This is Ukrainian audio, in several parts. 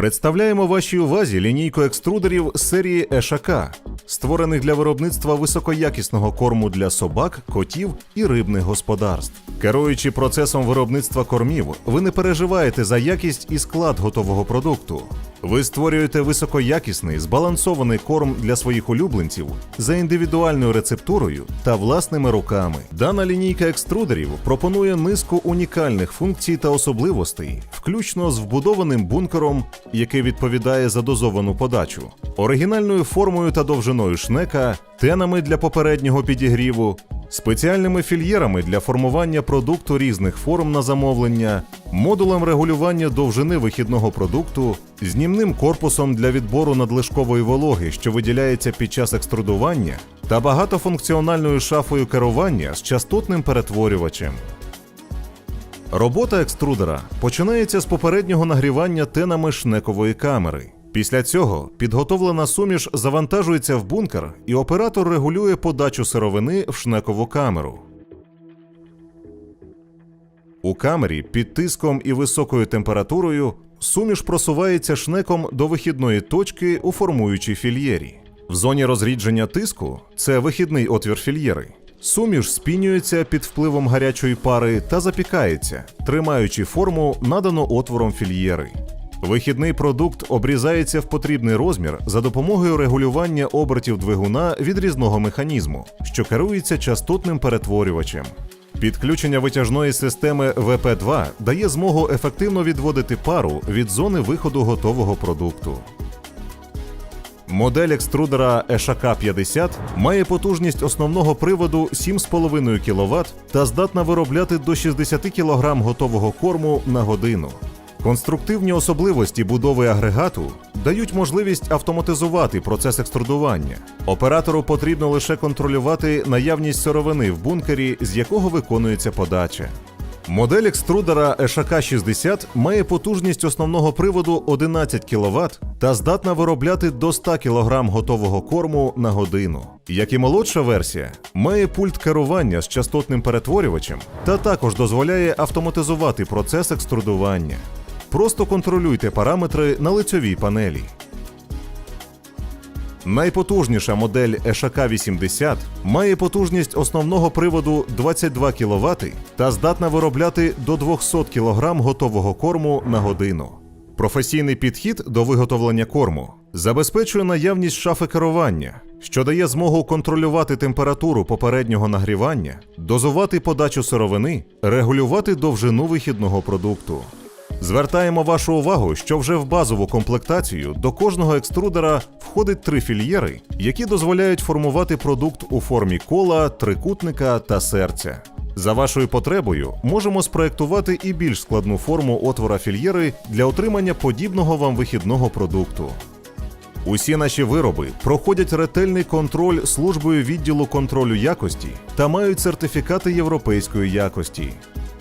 Представляємо вашій увазі лінійку екструдерів серії Ешака, створених для виробництва високоякісного корму для собак, котів і рибних господарств. Керуючи процесом виробництва кормів, ви не переживаєте за якість і склад готового продукту. Ви створюєте високоякісний збалансований корм для своїх улюбленців за індивідуальною рецептурою та власними руками. Дана лінійка екструдерів пропонує низку унікальних функцій та особливостей, включно з вбудованим бункером, який відповідає за дозовану подачу, оригінальною формою та довжиною шнека, тенами для попереднього підігріву, спеціальними фільєрами для формування продукту різних форм на замовлення, модулем регулювання довжини вихідного продукту, знімним корпусом для відбору надлишкової вологи, що виділяється під час екструдування, та багатофункціональною шафою керування з частотним перетворювачем. Робота екструдера починається з попереднього нагрівання тенами шнекової камери. Після цього підготовлена суміш завантажується в бункер, і оператор регулює подачу сировини в шнекову камеру. У камері під тиском і високою температурою суміш просувається шнеком до вихідної точки у формуючій фільєрі. В зоні розрідження тиску це вихідний отвір фільєри. Суміш спінюється під впливом гарячої пари та запікається, тримаючи форму, надану отвором фільєри. Вихідний продукт обрізається в потрібний розмір за допомогою регулювання обертів двигуна відрізного механізму, що керується частотним перетворювачем. Підключення витяжної системи ВП2 дає змогу ефективно відводити пару від зони виходу готового продукту. Модель екструдера ESHK 50 має потужність основного приводу 7,5 кВт та здатна виробляти до 60 кг готового корму на годину. Конструктивні особливості будови агрегату дають можливість автоматизувати процес екструдування. Оператору потрібно лише контролювати наявність сировини в бункері, з якого виконується подача. Модель екструдера ESHK 60 має потужність основного приводу 11 кВт та здатна виробляти до 100 кг готового корму на годину. Як і молодша версія, має пульт керування з частотним перетворювачем та також дозволяє автоматизувати процес екструдування. Просто контролюйте параметри на лицьовій панелі. Найпотужніша модель ESHK 80 має потужність основного приводу 22 кВт та здатна виробляти до 200 кг готового корму на годину. Професійний підхід до виготовлення корму забезпечує наявність шафи керування, що дає змогу контролювати температуру попереднього нагрівання, дозувати подачу сировини, регулювати довжину вихідного продукту. Звертаємо вашу увагу, що вже в базову комплектацію до кожного екструдера входить три фільєри, які дозволяють формувати продукт у формі кола, трикутника та серця. За вашою потребою можемо спроектувати і більш складну форму отвора фільєри для отримання подібного вам вихідного продукту. Усі наші вироби проходять ретельний контроль службою відділу контролю якості та мають сертифікати європейської якості.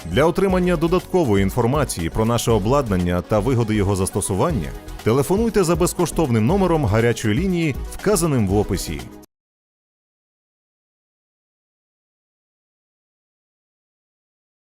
Для отримання додаткової інформації про наше обладнання та вигоди його застосування телефонуйте за безкоштовним номером гарячої лінії, вказаним в описі.